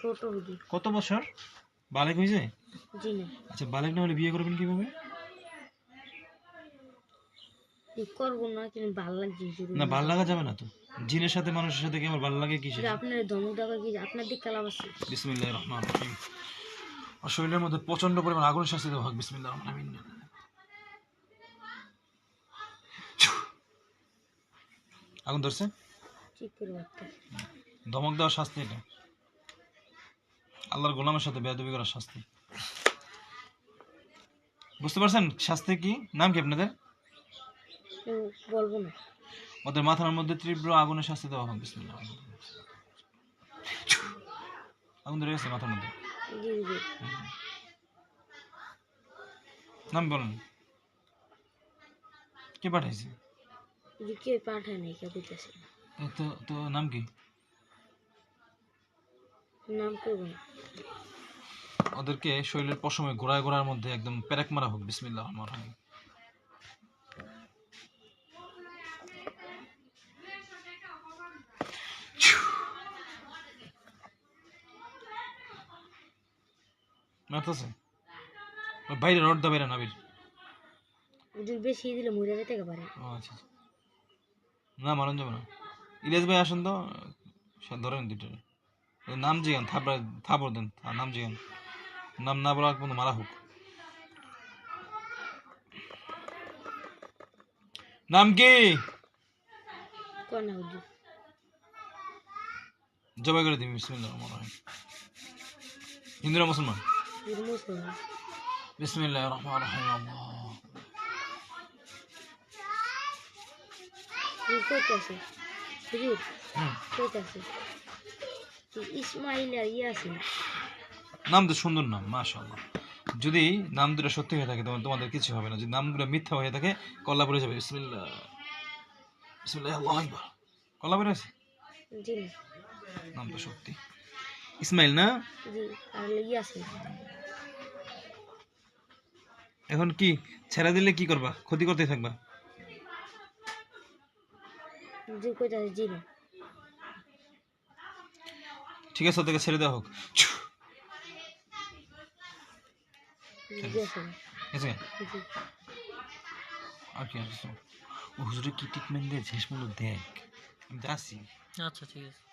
ছোট হুজুর। কত বছর? বালেক হয়েছে? জি। না আচ্ছা বালেক না হলে বিয়ে করবেন কীভাবে? করব না কিন্তু ভালো লাগছে না ভালো লাগা যাবে না তো। জিনের সাথে মানুষের সাথে কি আমার ভালো লাগে কিসে আপনার ধমক দেখা কি আপনার দিক কালাম আছে? বিসমিল্লাহ রহমান রহিম। আর শরীরের মধ্যে প্রচণ্ড পরিমাণ আগুন শাস্তি দেওয়া হোক রহিম। আগুন ধরছে? ধমক দেওয়ার শাস্তি এটা। আল্লাহর গোলামের সাথে বেয়াদবি করার শাস্তি। বুঝতে পারছেন শাস্তি কি? নাম কি আপনাদের? বলব না। ওদের মাথার মধ্যে তীব্র আগুনের শাস্তি দেওয়া হোক বিসমিল্লাহ। আগুন ধরে গেছে মাথার মধ্যে। নাম বলেন। কে পাঠাইছে? কে পাঠায় নাই কে বুঝতেছে তো- তো তো নাম কি? নাম করব ওদেরকে শরীরের পশমে ঘোড়ায় ঘোড়ার মধ্যে একদম প্যারাক মারা হোক বিসমিল্লাহ রহমান রহিম। মারতেছে? বাইরে রড দা বাইরে নাবির। হুজুর বেশি দিলে মরে যেতে পারে ও আচ্ছা আচ্ছা। না মারণ যাবে না। ইলিয়াস ভাই আসেন তো ধরেন দুটো নাম জিগান থাপড়া থাপড় দেন থা- নাম জিগান নাম না বলা কোনো মারা হোক। নাম কি? জবাই করে দিবি বিসমিল্লাহ রহমান রহিম হিন্দুরা মুসলমান? বিসমিল্লাহ রহমান রহিম আল্লাহ। হুজুর কইতে আছে হুজুর হুম, কইতে আছে কি ইসমাইল আর নাম তো সুন্দর নাম মাশাআল্লাহ। যদি নাম দুটো সত্যি হয়ে থাকে তখন তোমাদের কিছু হবে না। যদি নামগুলো মিথ্যা হয়ে থাকে কল্লা পড়ে যাবে। বিসমিল্লাহ। বিসমিল্লাহ আল্লাহু আকবার। কল্লা পড়ে আছে? জি। নাম তো সত্যি। ইসমাইল না? জি আর এখন কি ছেড়ে দিলে কি করবা? ক্ষতি করতে থাকবা? কইতে জি না। ঠিক আছে ওদেরকে ছেড়ে দেওয়া হোক। আর কি? হুজুরে কি ট্রিটমেন্ট দেয় শেষ মূল্য দেখ। আমি যাচ্ছি আচ্ছা ঠিক আছে।